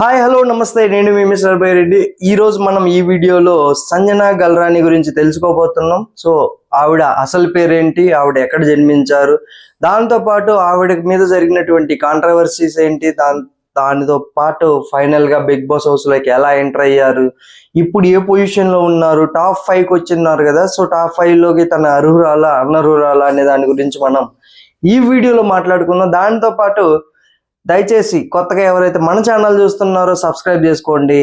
Hi hello నమస్తే. నేను మీ mister Reddy. ఈ రోజు మనం ఈ వీడియోలో సంజన గల్రాని గురించి తెలుసుకోబోతున్నాం. సో ఆవిడ అసలు పేరేంటి? ఆవిడ ఎక్కడ జన్మించారు? దాంతోపాటు ఆవిడ మీద జరిగినటువంటి కాంట్రవర్సీస్ ఏంటి? దాని దానితో పాటు ఫైనల్గా బిగ్ బాస్ హౌస్లోకి ఎలా ఎంటర్ అయ్యారు? ఇప్పుడు ఏ పొజిషన్లో ఉన్నారు? టాప్ ఫైవ్కి వచ్చిన్నారు కదా. సో టాప్ ఫైవ్లోకి తన అర్హురాలా అనర్హురాలా అనే దాని గురించి మనం ఈ వీడియోలో మాట్లాడుకుందాం. దాంతోపాటు దయచేసి కొత్తగా ఎవరైతే మన ఛానల్ చూస్తున్నారో సబ్స్క్రైబ్ చేసుకోండి.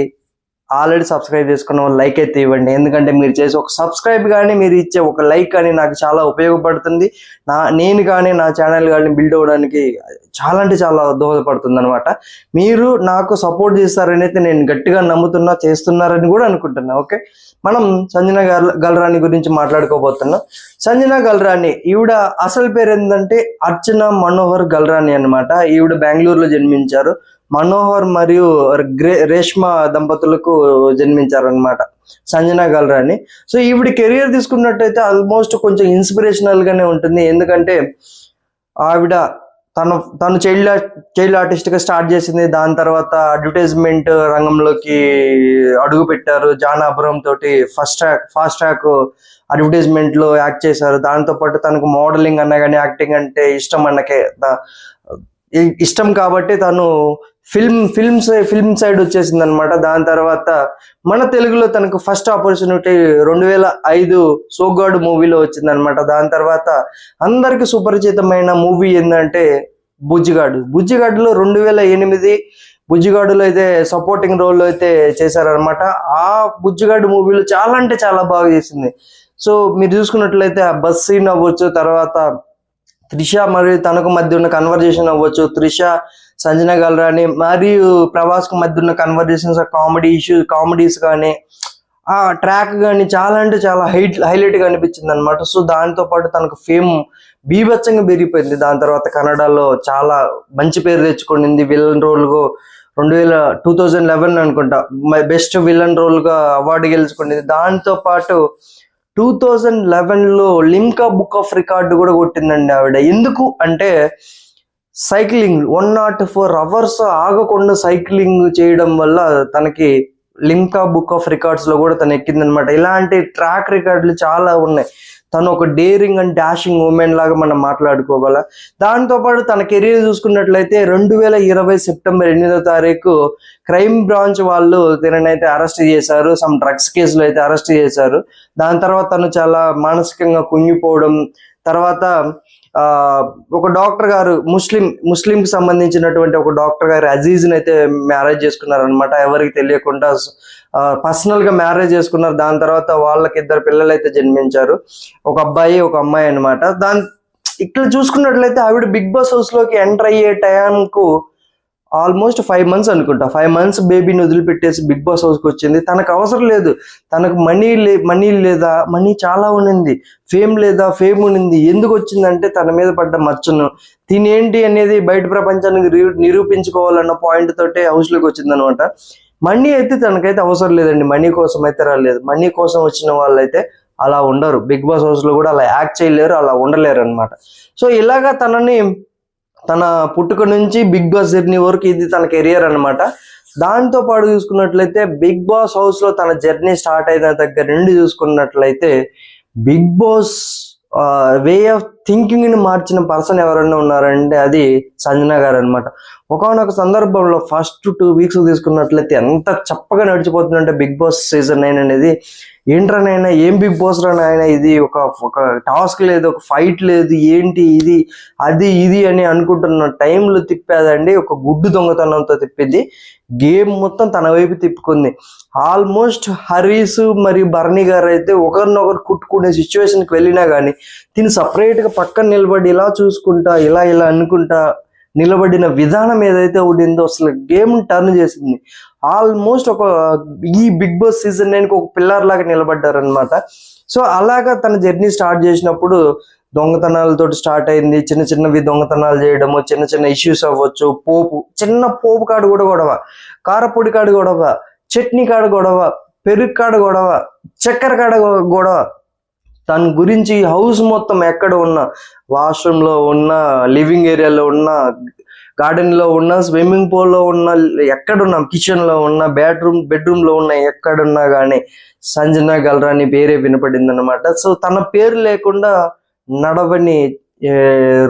ఆల్రెడీ సబ్స్క్రైబ్ చేసుకున్న వాళ్ళు లైక్ అయితే ఇవ్వండి. ఎందుకంటే మీరు చేసే ఒక సబ్స్క్రైబ్ కానీ మీరు ఇచ్చే ఒక లైక్ కానీ నాకు చాలా ఉపయోగపడుతుంది. నా నేను కానీ నా ఛానల్ కానీ బిల్డ్ అవ్వడానికి చాలా అంటే చాలా దోహదపడుతుంది అనమాట మీరు నాకు సపోర్ట్ చేస్తారని అయితే నేను గట్టిగా నమ్ముతున్నా చేస్తున్నారని కూడా అనుకుంటున్నా. ఓకే? మనం సంజన గల్ గల్రాని గురించి మాట్లాడుకోబోతున్నాం. సంజన గల్రాని ఈవిడ అసలు పేరు ఏంటంటే అర్చన మనోహర్ గల్రాని అన్నమాట. ఈవిడ బెంగళూరులో జన్మించారు. మనోహర్ మరియు గ్రే రేష్మ దంపతులకు జన్మించారనమాట సంజన గల్రాని. సో ఈవిడ కెరియర్ తీసుకున్నట్టయితే ఆల్మోస్ట్ కొంచెం ఇన్స్పిరేషనల్ గానే ఉంటుంది. ఎందుకంటే ఆవిడ తను తను చైల్డ్ చైల్డ్ ఆర్టిస్ట్గా స్టార్ట్ చేసింది. దాని తర్వాత అడ్వర్టైజ్మెంట్ రంగంలోకి అడుగు పెట్టారు. జాన్ అబ్రహం తోటి ఫస్ట్ ట్రాక్ ఫాస్ట్ ట్రాక్ అడ్వర్టైజ్మెంట్లో యాక్ట్ చేశారు. దాంతో పాటు తనకు మోడలింగ్ అన్నా కానీ యాక్టింగ్ అంటే ఇష్టం అన్నకే ఇష్టం కాబట్టి తను ఫిల్మ్ ఫిల్మ్స్ ఫిల్మ్ సైడ్ వచ్చేసింది అనమాట దాని తర్వాత మన తెలుగులో తనకు ఫస్ట్ ఆపర్చునిటీ రెండు వేల ఐదు సోగాడ్ మూవీలో వచ్చింది అనమాట దాని తర్వాత అందరికి సుపరిచితమైన మూవీ ఏంటంటే బుజ్జిగాడు. బుజ్జిగాడులో రెండు వేల ఎనిమిది బుజ్జిగాడులో అయితే సపోర్టింగ్ రోల్ అయితే చేశారనమాట ఆ బుజ్జిగాడు మూవీలో చాలా అంటే చాలా బాగా చేసింది. సో మీరు చూసుకున్నట్లయితే ఆ బస్ సీన్ అవ్వచ్చు తర్వాత త్రిష మరియు తనకు మధ్య ఉన్న కన్వర్జేషన్ అవ్వచ్చు. త్రిష సంజన గల్రాని మరియు ప్రభాస్కు మధ్య ఉన్న కన్వర్జేషన్స్ కామెడీ ఇష్యూ కామెడీస్ కానీ ఆ ట్రాక్ కానీ చాలా అంటే చాలా హైట్ హైలైట్గా అనిపించింది అనమాట సో దాంతో పాటు తనకు ఫేమ్ బీభత్సంగా పెరిగిపోయింది. దాని తర్వాత కన్నడలో చాలా మంచి పేరు తెచ్చుకునింది. విలన్ రోల్గా రెండు వేల టూ థౌజండ్ లెవెన్ అనుకుంటా బెస్ట్ విలన్ రోల్గా అవార్డు గెలుచుకుంది దాంతో పాటు టూ థౌజండ్ లెవెన్లో లిమ్కా బుక్ ఆఫ్ రికార్డు కూడా కొట్టిందండి ఆవిడ. ఎందుకు అంటే cycling one nought four hours ఆగకుండా సైక్లింగ్ చేయడం వల్ల తనకి లిమ్కా బుక్ ఆఫ్ రికార్డ్స్లో కూడా తను ఎక్కిందనమాట. ఇలాంటి ట్రాక్ రికార్డులు చాలా ఉన్నాయి. తను ఒక డేరింగ్ అండ్ డాషింగ్ ఉమెన్ లాగా మనం మాట్లాడుకోవాల? దాంతోపాటు తన కెరీర్ చూసుకున్నట్లయితే రెండు వేల ఇరవై సెప్టెంబర్ ఎనిమిదో తారీఖు క్రైమ్ బ్రాంచ్ వాళ్ళు తిననైతే అరెస్ట్ చేశారు. సమ్ డ్రగ్స్ కేసులో అయితే అరెస్ట్ చేశారు. దాని తర్వాత తను చాలా మానసికంగా కుంగిపోవడం తర్వాత ఆ ఒక డాక్టర్ గారు ముస్లిం ముస్లిం కి సంబంధించినటువంటి ఒక డాక్టర్ గారు అజీజ్ అయితే మ్యారేజ్ చేసుకున్నారనమాట ఎవరికి తెలియకుండా పర్సనల్గా మ్యారేజ్ చేసుకున్నారు. దాని తర్వాత వాళ్ళకి ఇద్దరు పిల్లలు అయితే జన్మించారు. ఒక అబ్బాయి ఒక అమ్మాయి అన్నమాట. దాని ఇక్కడ చూసుకున్నట్లయితే ఆవిడ బిగ్ బాస్ హౌస్లోకి ఎంటర్ అయ్యే టైంకు ఆల్మోస్ట్ ఫైవ్ మంత్స్ అనుకుంటా. ఫైవ్ మంత్స్ బేబీని వదిలిపెట్టేసి బిగ్ బాస్ హౌస్కి వచ్చింది. తనకు అవసరం లేదు. తనకు మనీ లే మనీ లేదా మనీ చాలా ఉన్నింది. ఫేమ్ లేదా ఫేమ్ ఉన్నింది. ఎందుకు వచ్చిందంటే తన మీద పడ్డ మచ్చను. తినేంటి అనేది బయట ప్రపంచానికి నిరూపించుకోవాలన్న పాయింట్ తోటే హౌస్లోకి వచ్చింది అనమాట మనీ అయితే తనకైతే అవసరం లేదండి. మనీ కోసం అయితే రాలేదు. మనీ కోసం వచ్చిన వాళ్ళైతే అలా ఉండరు. బిగ్ బాస్ హౌస్లో కూడా అలా యాక్ట్ చేయలేరు అలా ఉండలేరు అనమాట సో ఇలాగా తనని తన పుట్టుక నుంచి బిగ్ బాస్ జర్నీ వరకు ఇది తన కెరియర్ అన్నమాట. దాంతో పాటు చూసుకున్నట్లయితే బిగ్ బాస్ హౌస్లో తన జర్నీ స్టార్ట్ అయిన దగ్గర నుండి చూసుకున్నట్లయితే బిగ్ బాస్ వే ఆఫ్ థింకింగ్ని మార్చిన పర్సన్ ఎవరైనా ఉన్నారంటే అది సంజన గారు అనమాట ఒకనొక సందర్భంలో ఫస్ట్ టూ వీక్స్ తీసుకున్నట్లయితే ఎంత చప్పగా నడిచిపోతుందంటే బిగ్ బాస్ సీజన్ నైన్ అనేది. ఏంట్రనైనా ఏం బిగ్ బాస్ రానైనా ఇది? ఒక ఒక టాస్క్ లేదు ఒక ఫైట్ లేదు ఏంటి ఇది? అది ఇది అని అనుకుంటున్న టైంలో తిప్పేదండి ఒక గుడ్డు దొంగతనంతో తిప్పింది. గేమ్ మొత్తం తన వైపు తిప్పుకుంది. ఆల్మోస్ట్ హరీస్ మరియు భరణి గారు అయితే ఒకరినొకరు కుట్టుకునే సిచ్యువేషన్కి వెళ్ళినా కానీ దీన్ని సపరేట్గా పక్కన నిలబడి ఇలా చూసుకుంటా ఇలా ఇలా అనుకుంటా నిలబడిన విధానం ఏదైతే ఉండిందో అసలు గేమ్ టర్న్ చేసింది. ఆల్మోస్ట్ ఒక ఈ బిగ్ బాస్ సీజన్ నేను ఒక పిల్లర్ లాగా నిలబడ్డారనమాట సో అలాగా తన జర్నీ స్టార్ట్ చేసినప్పుడు దొంగతనాలతో స్టార్ట్ అయింది. చిన్న చిన్నవి దొంగతనాలు చేయడము చిన్న చిన్న ఇష్యూస్ అవ్వచ్చు పోపు చిన్న పోపు కాడు కూడా గొడవ కారపొడి కాడు గొడవ చట్నీ కాడ గొడవ పెరుగు కాడ గొడవ చక్కెర కాడ గొడవ తన గురించి హౌస్ మొత్తం ఎక్కడ ఉన్నా వాష్రూమ్లో ఉన్న లివింగ్ ఏరియాలో ఉన్న గార్డెన్లో ఉన్న స్విమ్మింగ్ పూల్లో ఉన్న ఎక్కడున్నా కిచెన్లో ఉన్న బెడ్రూమ్ బెడ్రూమ్లో ఉన్న ఎక్కడున్నా కానీ సంజన గల్రాని పేరే వినపడింది అనమాట సో తన పేరు లేకుండా నడవని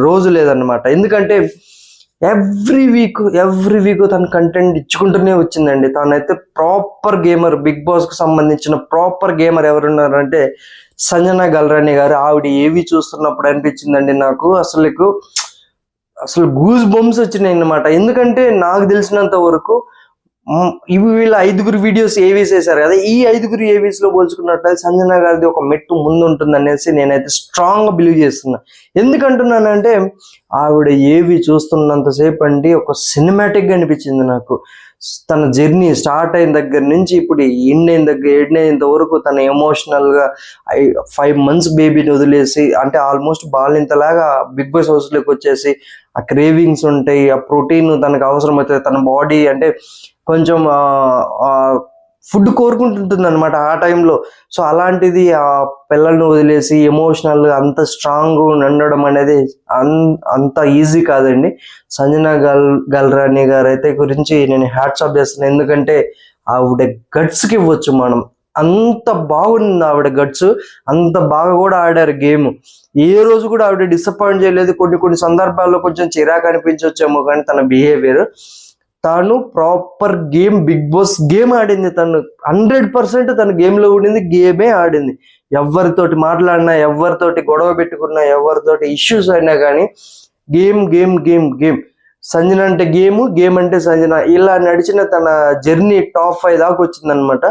రోజు లేదన్నమాట. ఎందుకంటే ఎవ్రీ వీక్ ఎవ్రీ వీక్ తన కంటెంట్ ఇచ్చుకుంటూనే వచ్చిందండి. తనైతే ప్రాపర్ గేమర్ బిగ్ బాస్కు సంబంధించిన ప్రాపర్ గేమర్ ఎవరున్నారంటే సంజన గల్రాణి గారు. ఆవిడ ఏవి చూస్తున్నప్పుడు అనిపించిందండి నాకు? అసలు అసలు గూస్ బొమ్స్ వచ్చినాయి అన్నమాట ఎందుకంటే నాకు తెలిసినంత వరకు ఇవి వీళ్ళ ఐదుగురు వీడియోస్ ఏవీస్ వేశారు కదా ఈ ఐదుగురు ఏవీస్లో పోల్చుకున్నట్లయితే సంజన గారిది ఒక మెట్టు ముందు ఉంటుంది అనేసి నేనైతే స్ట్రాంగ్గా బిలీవ్ చేస్తున్నా. ఎందుకంటున్నానంటే ఆవిడ ఏవి చూస్తున్నంతసేపు అండి ఒక సినిమాటిక్గా అనిపించింది నాకు. తన జర్నీ స్టార్ట్ అయిన దగ్గర నుంచి ఇప్పుడు ఎండ్ అయిన దగ్గర ఎండ్ అయ్యేంత వరకు తన ఎమోషనల్గా ఫైవ్ మంత్స్ బేబీని వదిలేసి అంటే ఆల్మోస్ట్ బాలింతలాగా బిగ్ బాస్ హౌస్లోకి వచ్చేసి ఆ క్రేవింగ్స్ ఉంటాయి ఆ ప్రోటీన్ తనకు అవసరం అవుతుంది తన బాడీ అంటే కొంచెం ఫుడ్ కోరుకుంటుంటుంది అనమాట ఆ టైంలో. సో అలాంటిది ఆ పిల్లల్ని వదిలేసి ఎమోషనల్ అంత స్ట్రాంగ్ ఉండడం అనేది అంత ఈజీ కాదండి. సంజన గల్ గల్రాణి గారు అయితే గురించి నేను హ్యాట్స్ ఆఫ్ చేస్తున్నాను ఎందుకంటే ఆవిడ గట్స్కి ఇవ్వచ్చు మనం. అంత బాగుంది ఆవిడ గట్స్ అంత బాగా కూడా ఆడారు గేమ్. ఏ రోజు కూడా ఆవిడ డిసప్పాయింట్ చేయలేదు. కొన్ని కొన్ని సందర్భాల్లో కొంచెం చిరాకు అనిపించవచ్చేమో కానీ తన బిహేవియర్ తాను proper game big boss game ఆడింది. తను హండ్రెడ్ పర్సెంట్ తన గేమ్లో ఉండింది గేమే ఆడింది. ఎవరితోటి మాట్లాడినా ఎవరితోటి గొడవ పెట్టుకున్నా ఎవరితోటి ఇష్యూస్ అయినా కానీ game game game game. Sanjana అంటే గేమ్ గేమ్ అంటే సంజన. ఇలా నడిచిన తన జర్నీ టాప్ ఫైవ్ దాకా వచ్చింది అనమాట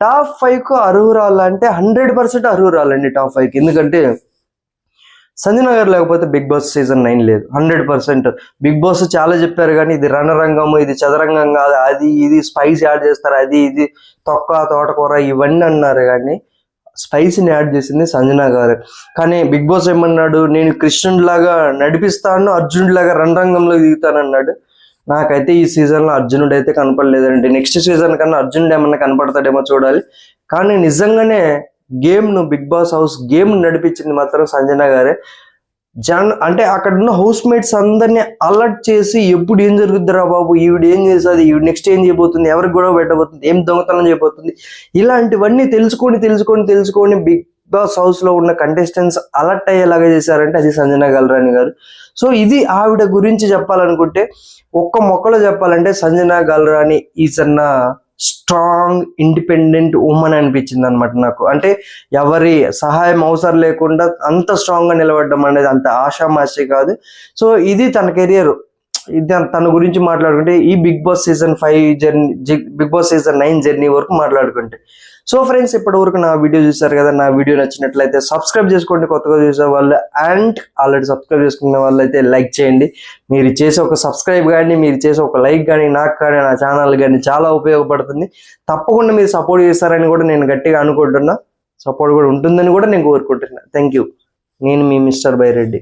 టాప్ ఫైవ్కు అర్హురాలంటే హండ్రెడ్ పర్సెంట్ అర్హురాలండి టాప్ ఫైవ్కి. ఎందుకంటే సంజనగర్ లేకపోతే బిగ్ బాస్ సీజన్ నైన్ లేదు. Hundred percent. బిగ్ బాస్ చాలా చెప్పారు కానీ ఇది రణరంగము ఇది చదరంగం కాదు. అది ఇది స్పైస్ యాడ్ చేస్తారు. అది ఇది తొక్క తోటకూర ఇవన్నీ అన్నారు కానీ స్పైసీని యాడ్ చేసింది సంజన గారు కానీ బిగ్ బాస్ ఏమన్నాడు? నేను కృష్ణుడి లాగా నడిపిస్తాను అర్జునుడి లాగా రణరంగంలో దిగుతానన్నాడు. నాకైతే ఈ సీజన్లో అర్జునుడు అయితే కనపడలేదండి. నెక్స్ట్ సీజన్ కన్నా అర్జునుడు ఏమన్నా కనపడతాడేమో చూడాలి. కానీ నిజంగానే గేమ్ను బిగ్ బాస్ హౌస్ గేమ్ నడిపించింది మాత్రం సంజన గారే. జన్ అంటే అక్కడ ఉన్న హౌస్ మేట్స్ అందరినీ అలర్ట్ చేసి ఎప్పుడు ఏం జరుగుద్దిరా బాబు ఈవిడ ఏం చేసేది ఈవిడ నెక్స్ట్ ఏం చేయబోతుంది ఎవరికి గొడవ పెట్టబోతుంది ఏం దొంగతనం చేయబోతుంది ఇలాంటివన్నీ తెలుసుకొని తెలుసుకొని తెలుసుకొని బిగ్ బాస్ హౌస్లో ఉన్న కంటెస్టెంట్స్ అలర్ట్ అయ్యేలాగా చేశారంటే అది సంజన గల్రాణి గారు. సో ఇది ఆవిడ గురించి చెప్పాలనుకుంటే ఒక్క మొక్కలో చెప్పాలంటే సంజన గల్రాణి ఈజ్ అన్న స్ట్రాంగ్ ఇండిపెండెంట్ ఉమెన్ అనిపించింది అనమాట నాకు. అంటే ఎవరి సహాయం అవసరం లేకుండా అంత స్ట్రాంగ్గా నిలబడడం అనేది అంత ఆషామాషి కాదు. సో ఇది తన కెరియర్. ఇది తన గురించి మాట్లాడుకుంటే ఈ big boss season five journey big boss season nine journey వరకు మాట్లాడుకుంటే. సో ఫ్రెండ్స్ ఇప్పటి వరకు నా వీడియో చూసారు కదా నా వీడియో నచ్చినట్లయితే సబ్స్క్రైబ్ చేసుకోండి. కొత్తగా చూసే వాళ్ళు అండ్ ఆల్రెడీ సబ్స్క్రైబ్ చేసుకున్న వాళ్ళు అయితే లైక్ చేయండి. మీరు చేసే ఒక సబ్స్క్రైబ్ కానీ మీరు చేసే ఒక లైక్ కానీ నాకు కానీ నా ఛానల్ కానీ చాలా ఉపయోగపడుతుంది. తప్పకుండా మీరు సపోర్ట్ చేస్తారని కూడా నేను గట్టిగా అనుకుంటున్నా. సపోర్ట్ కూడా ఉంటుందని కూడా నేను కోరుకుంటున్నా. థ్యాంక్ యూ నేను మీ మిస్టర్ బైరెడ్డి.